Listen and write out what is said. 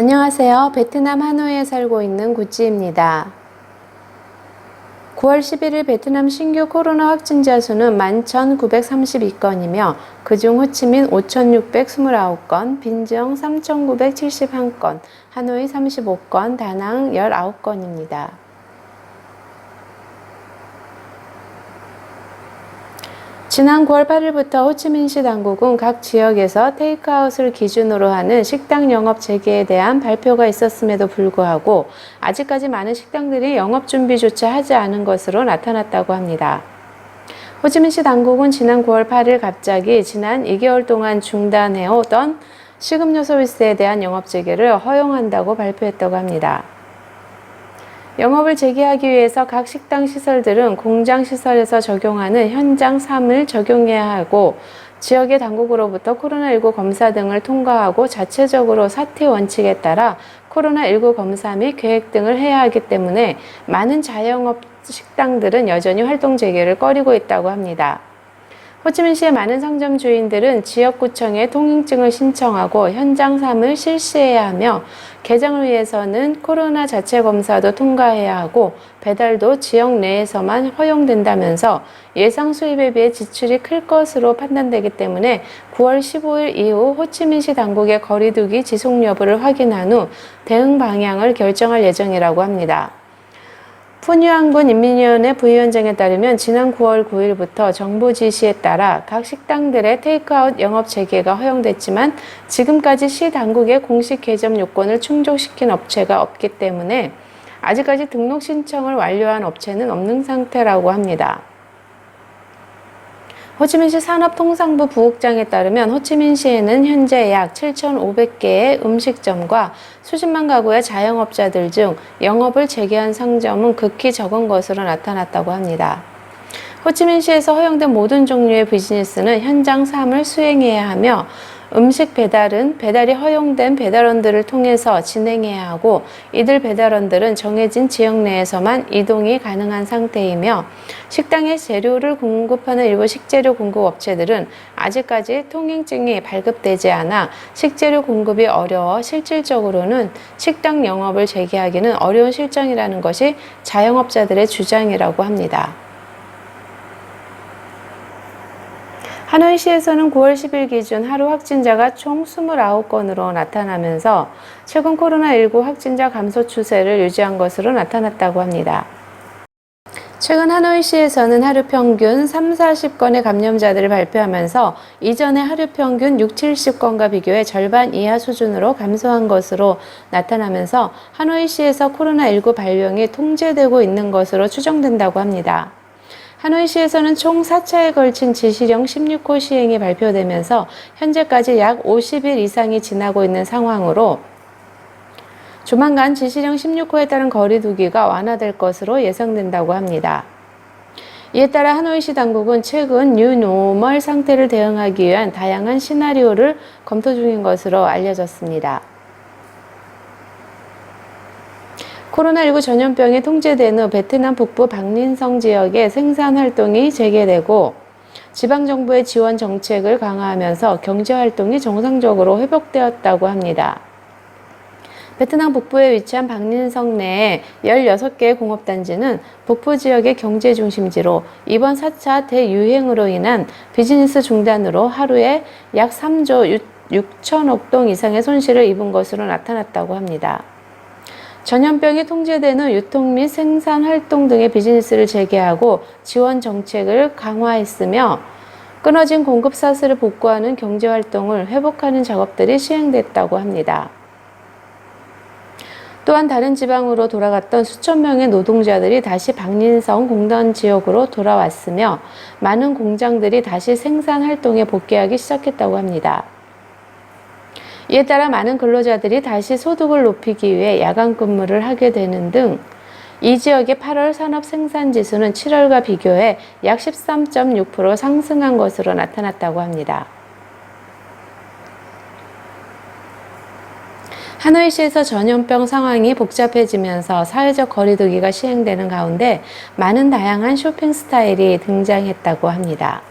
안녕하세요. 베트남 하노이에 살고 있는 구찌입니다. 9월 11일 베트남 신규 코로나 확진자 수는 11,932건이며 그중 호치민 5,629건, 빈정 3,971건, 하노이 35건, 다낭 19건입니다. 지난 9월 8일부터 호치민시 당국은 각 지역에서 테이크아웃을 기준으로 하는 식당 영업 재개에 대한 발표가 있었음에도 불구하고 아직까지 많은 식당들이 영업 준비조차 하지 않은 것으로 나타났다고 합니다. 호치민시 당국은 지난 9월 8일 갑자기 지난 2개월 동안 중단해오던 식음료 서비스에 대한 영업 재개를 허용한다고 발표했다고 합니다. 영업을 재개하기 위해서 각 식당 시설들은 공장 시설에서 적용하는 현장 3을 적용해야 하고 지역의 당국으로부터 코로나19 검사 등을 통과하고 자체적으로 사태 원칙에 따라 코로나19 검사 및 계획 등을 해야 하기 때문에 많은 자영업 식당들은 여전히 활동 재개를 꺼리고 있다고 합니다. 호치민시의 많은 상점 주인들은 지역구청에 통행증을 신청하고 현장 3을 실시해야 하며 개장을 위해서는 코로나 자체 검사도 통과해야 하고 배달도 지역 내에서만 허용된다면서 예상 수입에 비해 지출이 클 것으로 판단되기 때문에 9월 15일 이후 호치민시 당국의 거리두기 지속 여부를 확인한 후 대응 방향을 결정할 예정이라고 합니다. 푸뉴안군 인민위원회 부위원장에 따르면 지난 9월 9일부터 정부 지시에 따라 각 식당들의 테이크아웃 영업 재개가 허용됐지만 지금까지 시 당국의 공식 개점 요건을 충족시킨 업체가 없기 때문에 아직까지 등록 신청을 완료한 업체는 없는 상태라고 합니다. 호치민시 산업통상부 부국장에 따르면 호치민시에는 현재 약 7,500개의 음식점과 수십만 가구의 자영업자들 중 영업을 재개한 상점은 극히 적은 것으로 나타났다고 합니다. 호치민시에서 허용된 모든 종류의 비즈니스는 현장 3을 수행해야 하며 음식 배달은 배달이 허용된 배달원들을 통해서 진행해야 하고 이들 배달원들은 정해진 지역 내에서만 이동이 가능한 상태이며 식당에 재료를 공급하는 일부 식재료 공급 업체들은 아직까지 통행증이 발급되지 않아 식재료 공급이 어려워 실질적으로는 식당 영업을 재개하기는 어려운 실정이라는 것이 자영업자들의 주장이라고 합니다. 하노이시에서는 9월 10일 기준 하루 확진자가 총 29건으로 나타나면서 최근 코로나19 확진자 감소 추세를 유지한 것으로 나타났다고 합니다. 최근 하노이시에서는 하루 평균 3, 40건의 감염자들을 발표하면서 이전의 하루 평균 6, 70건과 비교해 절반 이하 수준으로 감소한 것으로 나타나면서 하노이시에서 코로나19 발병이 통제되고 있는 것으로 추정된다고 합니다. 하노이시에서는 총 4차에 걸친 지시령 16호 시행이 발표되면서 현재까지 약 50일 이상이 지나고 있는 상황으로 조만간 지시령 16호에 따른 거리두기가 완화될 것으로 예상된다고 합니다. 이에 따라 하노이시 당국은 최근 뉴노멀 상태를 대응하기 위한 다양한 시나리오를 검토 중인 것으로 알려졌습니다. 코로나19 전염병이 통제된 후 베트남 북부 박린성 지역의 생산 활동이 재개되고 지방 정부의 지원 정책을 강화하면서 경제 활동이 정상적으로 회복되었다고 합니다. 베트남 북부에 위치한 박린성 내에 16개의 공업단지는 북부 지역의 경제 중심지로 이번 4차 대유행으로 인한 비즈니스 중단으로 하루에 약 3조 6천억 동 이상의 손실을 입은 것으로 나타났다고 합니다. 전염병이 통제된 후 유통 및 생산 활동 등의 비즈니스를 재개하고 지원 정책을 강화했으며 끊어진 공급 사슬을 복구하는 경제 활동을 회복하는 작업들이 시행됐다고 합니다. 또한 다른 지방으로 돌아갔던 수천 명의 노동자들이 다시 박린성 공단 지역으로 돌아왔으며 많은 공장들이 다시 생산 활동에 복귀하기 시작했다고 합니다. 이에 따라 많은 근로자들이 다시 소득을 높이기 위해 야간 근무를 하게 되는 등 이 지역의 8월 산업 생산 지수는 7월과 비교해 약 13.6% 상승한 것으로 나타났다고 합니다. 하노이시에서 전염병 상황이 복잡해지면서 사회적 거리두기가 시행되는 가운데 많은 다양한 쇼핑 스타일이 등장했다고 합니다.